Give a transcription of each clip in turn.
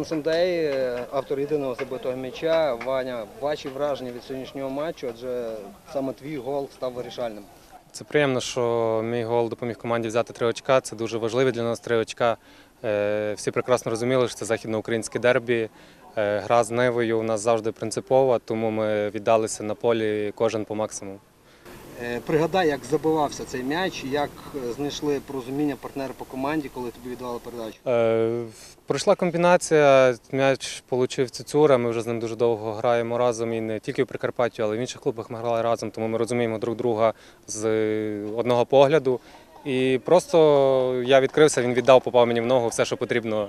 Руслан Сендей, е, автор єдиного забитого м'яча. Ваня, ваші враження від сьогоднішнього матчу, адже саме твій гол став вирішальним. Це приємно, що мій гол допоміг команді взяти три очка. Це дуже важливі для нас три очка. Е, Всі прекрасно розуміли, що це західноукраїнське дербі. Е, Гра з Нивою у нас завжди принципова, тому ми віддалися на полі кожен по максимуму. Е, Пригадай, як забивався цей м'яч, як е, знайшли порозуміння партнери по команді, коли тобі віддавали передачу. Е, Пройшла комбінація, м'яч отримав Цюцюра. Ми вже з ним дуже довго граємо разом і не тільки в Прикарпатті, але й в інших клубах ми грали разом, тому ми розуміємо друг друга з одного погляду. І просто я відкрився, він віддав, попав мені в ногу все, що потрібно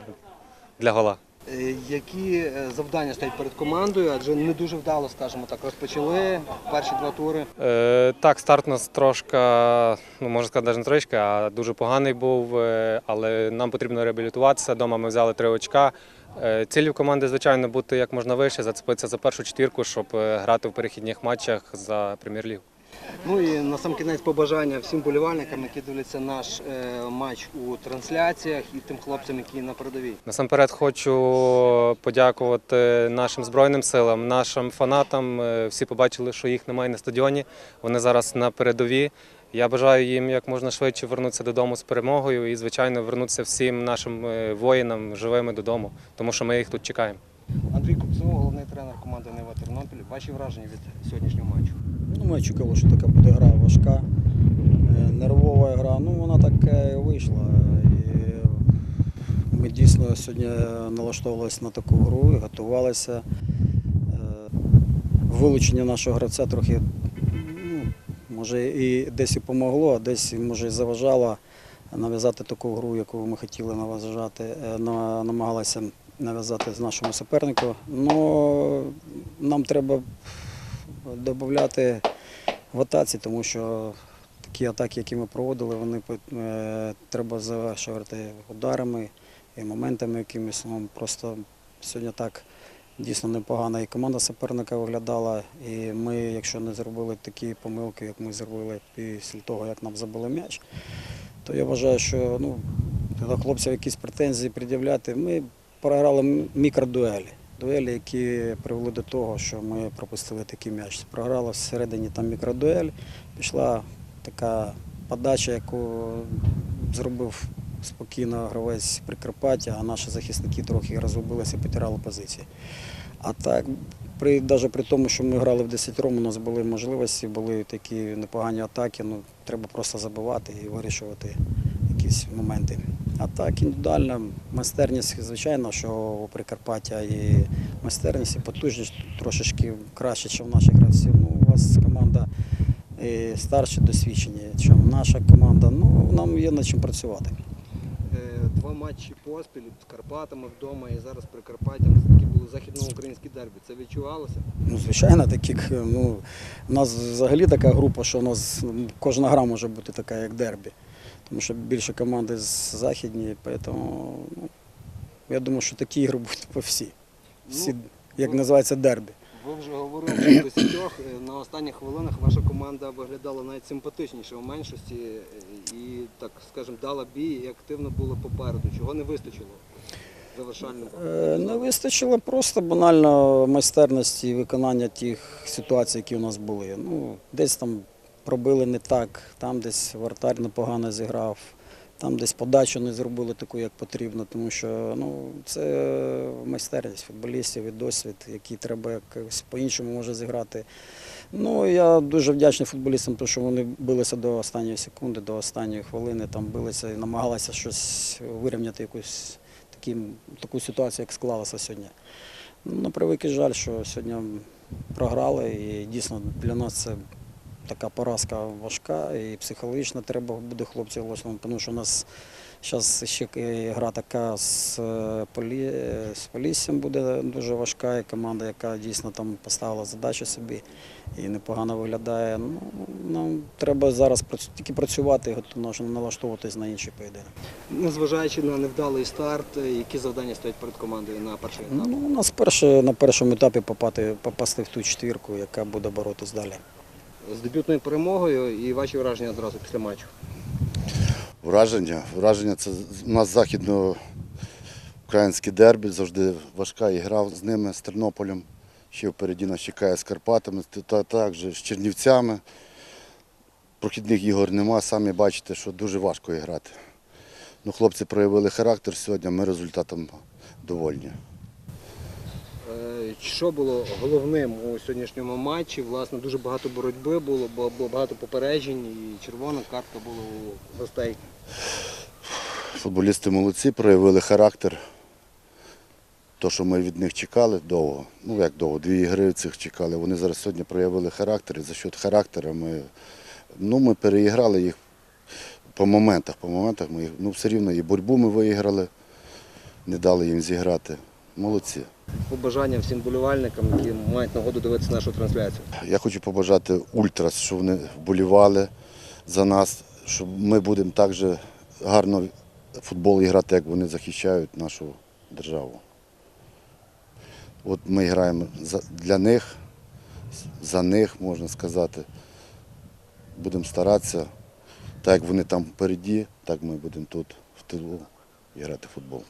для гола. Е, Які е, завдання стоять перед командою? Адже не дуже вдало, скажімо так, розпочали перші два тури. Е, так, старт у нас трошки, ну можна сказати, навіть не трошки, а дуже поганий був, але нам потрібно реабілітуватися. Дома ми взяли три очка. Цілі команди, звичайно, бути як можна вище, зацепитися за першу четвірку, щоб грати в перехідних матчах за прем'єр-лігу. Ну і на сам кінець побажання всім болівальникам, які дивляться наш е, матч у трансляціях, і тим хлопцям, які на передовій. Насамперед хочу подякувати нашим збройним силам, нашим фанатам. Е, Всі побачили, що їх немає на стадіоні. Вони зараз на передові. Я бажаю їм як можна швидше вернутися додому з перемогою і, звичайно, вернутися всім нашим е, воїнам живими додому, тому що ми їх тут чекаємо. Андрій Купцов, головний тренер команди Нева Тернопіль. Ваші враження від сьогоднішнього матчу? Ну, ми очікували, що така буде гра важка, е, нервова гра. Ну, вона так і вийшла. І ми дійсно сьогодні налаштовувалися на таку гру і готувалися. Е, Вилучення нашого гравця трохи, ну, може, і десь і помогло, а десь може і заважало нав'язати таку гру, яку ми хотіли нав'язати, е, намагалися нав'язати з нашому супернику. Ну, нам треба додати в атаці, тому що такі атаки, які ми проводили, вони е, треба завершувати ударами і моментами якимись. Ну, просто сьогодні так дійсно непогано і команда суперника виглядала. І ми, якщо не зробили такі помилки, як ми зробили після того, як нам забили м'яч, то я вважаю, що ну, до хлопців якісь претензії пред'являти. Ми програли мікродуелі. Дуелі, які привели до того, що ми пропустили такий м'яч. Програла всередині там мікродуель, пішла така подача, яку зробив спокійно гравець Прикарпаття, а наші захисники трохи розгубилися і потирали позиції. А так, при, навіть при тому, що ми грали в 10 ром, у нас були можливості, були такі непогані атаки, ну, треба просто забивати і вирішувати якісь моменти. А так, індивідуальна майстерність, звичайно, що у Прикарпаття і майстерність, і потужність трошечки краще, ніж в наших гравців. Ну, у вас команда і старші досвідчені, ніж наша команда. Ну, нам є над чим працювати. Е, Два матчі поспіль з Карпатами вдома і зараз Прикарпаттям. Це такі були західноукраїнські дербі. Це відчувалося? Ну, звичайно, такі, ну, у нас взагалі така група, що у нас ну, кожна гра може бути така, як дербі. Тому що більше команди з західні, тому ну, я думаю, що такі ігри будуть по всі. Всі, Ну, як називається, дербі. Ви вже говорили в десятьох. Е, На останніх хвилинах ваша команда виглядала навіть симпатичніше у меншості е, і, так скажемо, дала бій і активно було попереду. Чого не вистачило? Е, Не вистачило просто банально майстерності і виконання тих ситуацій, які у нас були. Ну, десь там пробили не так, там десь вратар непогано зіграв, там десь подачу не зробили таку, як потрібно, тому що ну, це майстерність футболістів і досвід, який треба якось по-іншому може зіграти. Ну, я дуже вдячний футболістам, тому що вони билися до останньої секунди, до останньої хвилини, там билися і намагалися щось вирівняти якусь такі, таку ситуацію, як склалася сьогодні. Ну, на превеликий жаль, що сьогодні програли, і дійсно для нас це така поразка важка, і психологічно треба буде хлопців власному, тому що у нас зараз ще е, гра така з, е, Полі... е, з Поліссям буде дуже важка, і команда, яка дійсно там поставила задачу собі і непогано виглядає. Ну, нам треба зараз тільки працювати, готово налаштовуватись на інший поєдинок. Незважаючи на невдалий старт, які завдання стоять перед командою на перший етап? Ну, у нас перше, на першому етапі попати, попасти в ту четвірку, яка буде боротись далі. З дебютною перемогою і ваші враження одразу після матчу. Враження. Враження це у нас західно Українське дербі завжди важка ігра з ними, з Тернополем. Ще впереді нас чекає з Карпатами, та- та також з Чернівцями. Прохідних ігор нема, самі бачите, що дуже важко грати. Ну, хлопці проявили характер сьогодні, ми результатом довольні. Що було головним у сьогоднішньому матчі? Власне, дуже багато боротьби було, було багато попереджень і червона картка була у гостей. Футболісти молодці, проявили характер. То, що ми від них чекали довго, ну як довго, дві ігри цих чекали. Вони зараз сьогодні проявили характер, і за счет характера ми, ну, ми переіграли їх по моментах. По моментах ми їх, ну, все рівно і боротьбу ми виіграли, не дали їм зіграти. Молодці. Побажання всім болівальникам, які мають нагоду дивитися нашу трансляцію. Я хочу побажати ультрас, щоб вони вболівали за нас, щоб ми будемо так же гарно футбол грати, як вони захищають нашу державу. От ми граємо для них, за них, можна сказати. Будемо старатися, так як вони там впереді, так ми будемо тут в тилу грати в футбол.